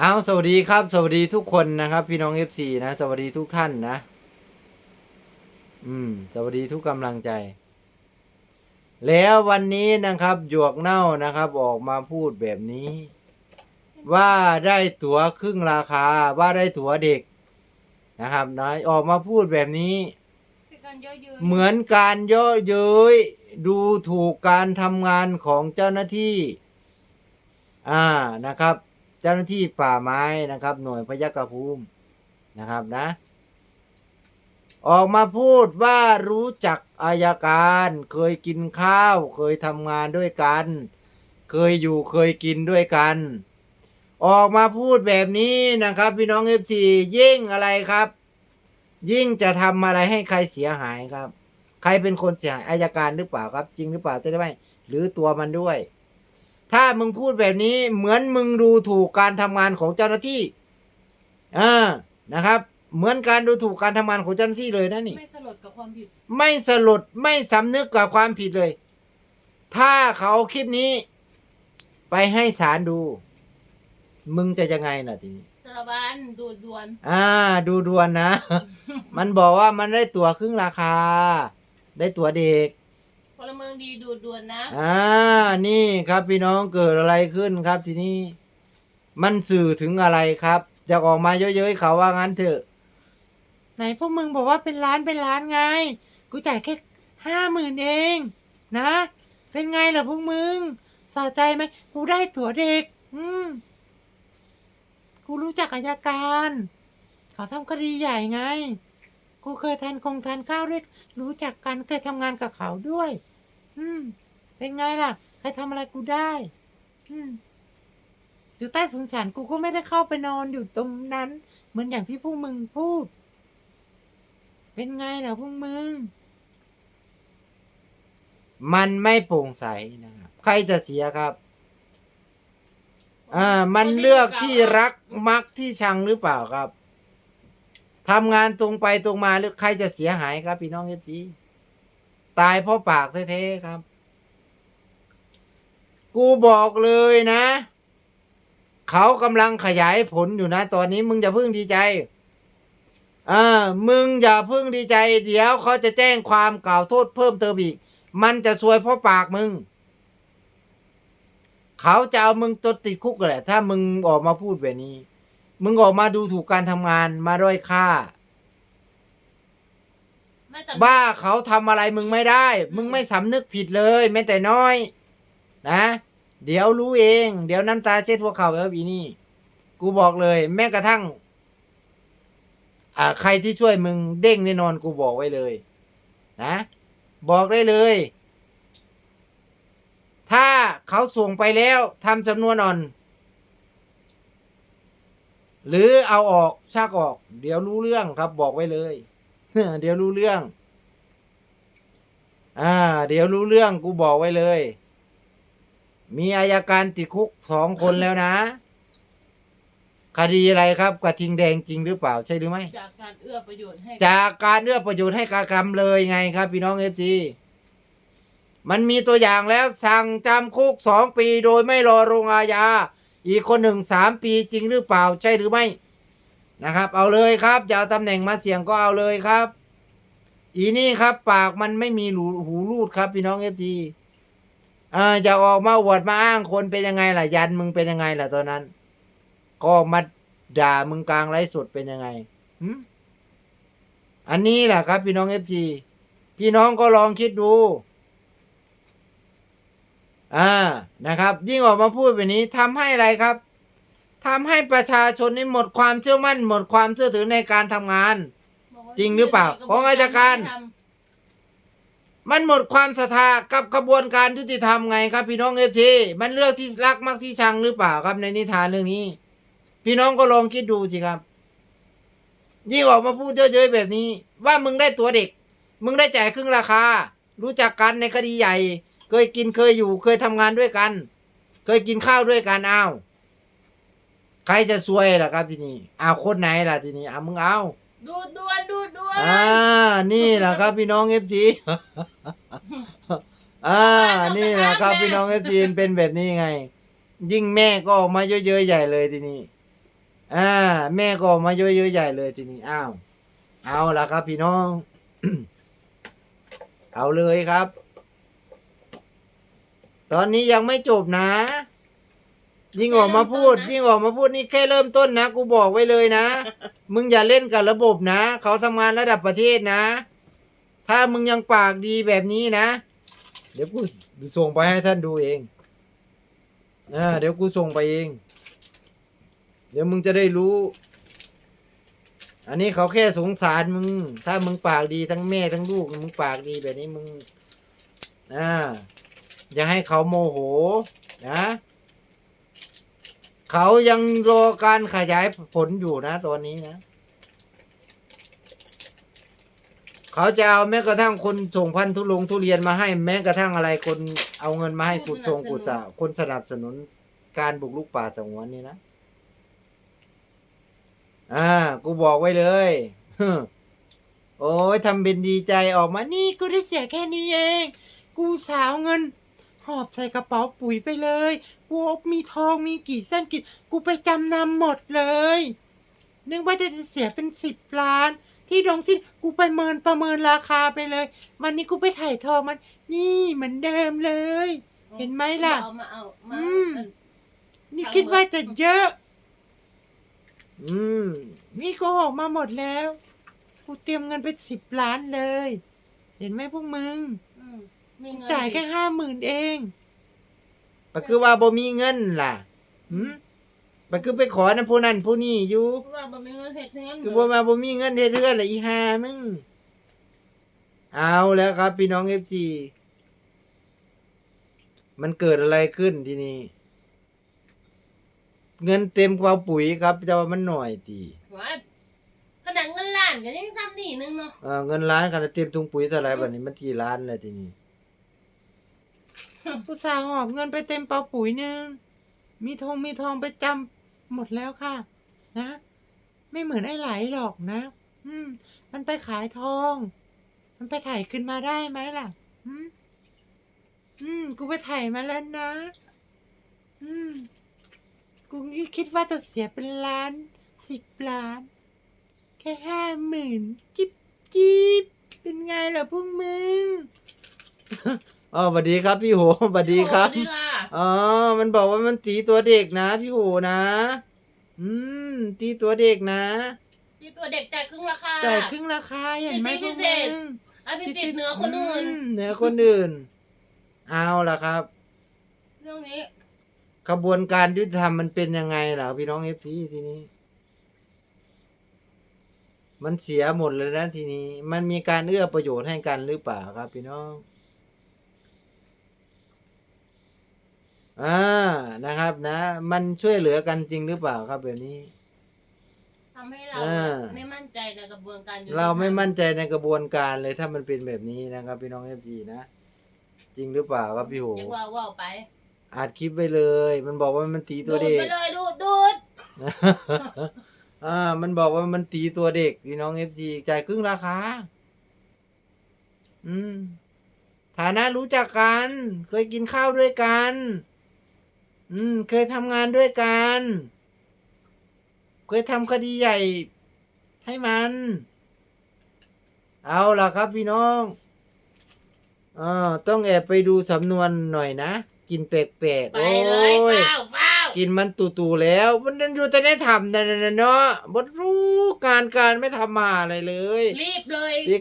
เอาสวัสดีครับ สวัสดีทุกคนนะครับ พี่น้องเอฟซีนะ สวัสดีทุกท่านนะ อืม สวัสดีทุกกำลังใจ แล้ววันนี้นะครับ หยวกเน่านะครับ ออกมาพูดแบบนี้ ว่าได้ตั๋วครึ่งราคา ว่าได้ตั๋วเด็กนะครับนะออกมาพูดแบบนี้คือการย่อเยื้เหมือนการเย่อเย้ยดูถูกการทำงานของเจ้าหน้าที่ อ่านะครับ เจ้าหน้าที่ป่าไม้นะครับ หน่วยพยัคฆภูมินะครับนะ ออกมาพูดว่ารู้จักอายการ เคยกินข้าว เคยทำงานด้วยกัน เคยอยู่เคยกินด้วยกัน ออกมาพูดแบบนี้นะครับ พี่น้องเอฟซียิ่งอะไรครับ ยิ่งจะทำอะไรให้ใครเสียหายครับ ใครเป็นคนเสียหายอายการหรือเปล่าครับ จริงหรือเปล่าจะได้ไหมหรือตัวมันด้วย ถ้ามึงพูดแบบนี้เหมือนมึงดูถูกการทำงานของเจ้าหน้าที่อ่านะครับ เหมือนการดูถูกการทำงานของเจ้าหน้าที่เลยนะนี่ ไม่สลดกับความผิด ไม่สลดไม่สำนึกกับความผิดเลย ถ้าเขาเอาคลิปนี้ ไปให้ศาลดู มึงจะยังไงน่ะทีนี้สารบันดูดวน อ่า ดูดวนนะ มันบอกว่ามันได้ตั๋วครึ่งราคา ได้ตั๋วเด็ก พลเมืองดีดูดวนนะ อ่า นี่ครับพี่น้องเกิดอะไรขึ้นครับทีนี้ มันสื่อถึงอะไรครับอยากออกมาเยอะๆเขาว่างั้นเถอะ ไหนพวกมึงบอกว่าเป็นล้านเป็นล้านไง กูจ่ายแค่ห้าหมื่นเอง นะ เป็นไงล่ะพวกมึงสะใจไหมกูได้ตั๋วเด็ก อืมกูรู้จักอายการ เขาทำคดีใหญ่ไง กูเคยทานคงทานข้าวด้วย รู้จักกันเคยทำงานกับเขาด้วย อืม เป็นไงล่ะ ใครทำอะไรกูได้ อืม อยู่ใต้สุสานกูก็ไม่ได้เข้าไปนอนอยู่ตรงนั้น เหมือนอย่างที่พวกมึงพูด เป็นไงล่ะพวกมึง มันไม่โปร่งใสนะครับ ใครจะเสียครับ อ่า มันเลือกที่รักมักที่ชังหรือเปล่าครับทำงานตรงไปตรงมาหรือใครจะเสียหายครับพี่น้องเอฟซี ตายเพราะปากแท้ๆครับ กูบอกเลยนะ เขากำลังขยายผลอยู่นะ ตอนนี้มึงอย่าเพิ่งดีใจอ่ามึงอย่าเพิ่งดีใจ เดี๋ยวเขาจะแจ้งความกล่าวโทษเพิ่มเติมอีก มันจะซวยเพราะปากมึง เขาจะเอามึงตัวติดคุกแหละ ถ้ามึงออกมาพูดแบบนี้ มึงออกมาดูถูกการทำงานมาด้อยค่า ไม่จำบ้าเขาทำอะไรมึงไม่ได้ มึงไม่สำนึกผิดเลยแม้แต่น้อย นะ เดี๋ยวรู้เอง เดี๋ยวน้ำตาเช็ดหัวเข่าแล้วอีนี่ กูบอกเลย แม้กระทั่ง อ่า ใครที่ช่วยมึงเด้งแน่นอนกูบอกไว้เลย นะ บอกได้เลย ถ้าเขาส่งไปแล้วทำสำนวนอ่อน หรือเอาออกชักออก เดี๋ยวรู้เรื่องครับบอกไว้เลย เดี๋ยวรู้เรื่อง อ่า เดี๋ยวรู้เรื่องกูบอกไว้เลย มีอายการติดคุกสองคนแล้วนะ คดีอะไรครับกระทิงแดงจริงหรือเปล่าใช่หรือไม่ จากการเอื้อประโยชน์ให้จากการเอื้อประโยชน์ให้กากรรมเลยไงครับ พี่น้องเอฟซีมันมีตัวอย่างแล้วสั่งจำคุกสองปีโดยไม่รอลงอาญาอีกคนหนึ่งสามปีจริงหรือเปล่าใช่หรือไม่ นะครับ เอาเลยครับจะเอาตำแหน่งมาเสี่ยงก็เอาเลยครับ อีนี่ครับ ปากมันไม่มีหูหูรูดครับพี่น้องเอฟซีอ่าจะออกมาอวดมาอ้างคนเป็นยังไงล่ะยันมึงเป็นยังไงล่ะตอนนั้น ก็มาด่ามึงกลางไลฟ์สดเป็นยังไงอันนี้แหละครับ พี่น้องเอฟซีพี่น้องก็ลองคิดดู อ่านะครับ ยิ่งออกมาพูดแบบนี้ทำให้อะไรครับ ทำให้ประชาชนนี่หมดความเชื่อมั่น หมดความเชื่อถือในการทำงาน จริงหรือเปล่าของอายการ มันหมดความศรัทธากับกระบวนการยุติธรรมไงครับ พี่น้องเอฟซีมันเลือกที่รักมักที่ชังหรือเปล่าครับในนิทานเรื่องนี้ พี่น้องก็ลองคิดดูสิครับยิ่งออกมาพูดเยอะๆแบบนี้ ว่ามึงได้ตัวเด็ก มึงได้จ่ายครึ่งราคา รู้จักกันในคดีใหญ่ เคยกินเคยอยู่ เคยทำงานด้วยกัน เคยกินข้าวด้วยกันอ้าว ใครจะซวยล่ะครับทีนี้อ้าวคนไหนล่ะทีนี้อ้าวมึงเอาำดูดวนดูดวนอ่า นี่แหละครับพี่น้องเอฟซีอ่า นี่แหละครับพี่น้องเอฟซีเป็นแบบนี้ไง ยิ่งแม่ก็ออกมาเยอะๆใหญ่เลยทีนี้อ่า แม่ก็ออกมาเยอะๆใหญ่เลยทีนี้อ้าวเอาละครับพี่น้อง เอาเลยครับ ตอนนี้ยังไม่จบนะ ยิ่งออกมาพูด ยิ่งออกมาพูดนี่แค่เริ่มต้นนะ กูบอกไว้เลยนะ มึงอย่าเล่นกับระบบนะ เขาทำงานระดับประเทศนะ ถ้ามึงยังปากดีแบบนี้นะ เดี๋ยวกูส่งไปให้ท่านดูเองอ่าเดี๋ยวกูส่งไปเอง เดี๋ยวมึงจะได้รู้ อันนี้เขาแค่สงสารมึง ถ้ามึงปากดีทั้งแม่ทั้งลูก มึงปากดีแบบนี้มึง อ่าอย่าให้เขาโมโห นะ เขายังรอการขยายผลอยู่นะตอนนี้นะ เขาจะเอาแม้กระทั่งคนส่งพันธุ์ทุลงทุเรียนมาให้ แม้กระทั่งอะไรคนเอาเงินมาให้กุดทรงกุดสาคนสนับสนุนการบุกลุกป่าสงวนนี่นะ อ่า กูบอกไว้เลยโอ้ยทำเป็นดีใจออกมา นี่กูได้เสียแค่นี้เอง กูสาวเงิน หอบใส่กระเป๋าปุ๋ยไปเลย กูมีทองมีกี่เส้นกี่กูไปจำนำหมดเลย นึกว่าจะเสียเป็นสิบล้าน ที่ดงที่กูไปเมินประเมินราคาไปเลย วันนี้กูไปถ่ายทองมัน นี่เหมือนเดิมเลย เห็นไหมล่ะ เอามาเอามาอืม เอานี่ทั้งหมดคิดว่าจะเยอะ อืม นี่ก็ออกมาหมดแล้ว กูเตรียมเงินไปสิบล้านเลย เห็นไหมพวกมึงอื มมีเงินจ่ายแค่ห้าหมื่นเองก็คือว่าบ่มีเงินล่ะหืมก็คือไปขอนั่นผู้นั้นผู้นี้อยู่เพราะว่าบ่มีเงินเฮ็ดเงินคือบ่มาบ่มีเงินเฮ็ดเรือนละอีห่ามึง เอาแล้วครับ พี่น้อง FC มันเกิดอะไรขึ้นทีนี้ เงินเต็มกระเป๋าปุ๋ยครับแต่ว่ามันหน่อยตีว่าขนาดเงินล้านก็ยังซ้ำนี่นึงเนาะเออเงินล้านกันเต็มถุงปุ๋ยเท่าไหร่บัดนี้มันกี่ล้านแล้วทีนี้ ผู้สาวหอบเงินไปเต็มเป๋าปุ๋ยหนึงมีทองมีทองไปจำหมดแล้วค่ะ นะ ไม่เหมือนไอ้ไหลหรอกนะ อืม มันไปขายทอง มันไปถ่ายขึ้นมาได้ไหมล่ะ อืมอืม กูไปถ่ายมาแล้วนะ อืม กูคิดว่าจะเสียเป็นล้านสิบล้าน แค่ห้าหมื่นจิบจิบเป็นไงล่ะพวกมึง อ๋อสวัสดีครับพี่โหสวัสดีครับสวัสดีค่ะอ๋อ มันบอกว่ามันตีตัวเด็กนะ พี่โหนะ อืม ตีตัวเด็กนะที่ตัวเด็กจ่ายครึ่งราคาจ่ายครึ่งราคาเห็นไหมสิทธิพพิวกเศษมึงอภิสิทธิ์เหนือคนอื่น มเหนือคนอื่น เอาล่ะครับ เรื่องนี้ ขบวนการยุติธรรมมันเป็นยังไงล่ะพี่น้องเอฟซีทีนี้ มันเสียหมดเลยนะทีนี้ มันมีการเอื้อประโยชน์ให้กันหรือเปล่าครับ พี่น้อง อ่านะครับนะ มันช่วยเหลือกันจริงหรือเปล่าครับแบบนี้ ทำให้เราอ่า ไม่มั่นใจในกระบวนการยุติธเราไม่มั่นใจในกระบวนการเลยถ้ามันเป็นแบบนี้นะครับ พี่น้องเอฟซีนะ จริงหรือเปล่าครับพี่โหเรียกว่าว่าวไปอัดคลิปไว้เลย มันบอกว่ามันตีตัวดูดเด็กไปเลยดูดดูดอ่า มันบอกว่ามันตีตัวเด็กพี่น้องเอฟซีจ่ายครึ่งราคา อืม ฐานะรู้จักกัน เคยกินข้าวด้วยกัน อืม เคยทำงานด้วยกัน เคยทำคดีใหญ่ ให้มัน เอาล่ะครับพี่น้องอ่าต้องแอบไปดูสำนวนหน่อยนะกินแปลกๆไปโอ้เลยยฟ้าวฟ้าวกินมันตู่ๆแล้ว มันนั่นอยู่แต่ในถ้ำนั่นน่ะเนาะบดรู้การการไม่ทำมาอะไรเลย รีบเลยพี่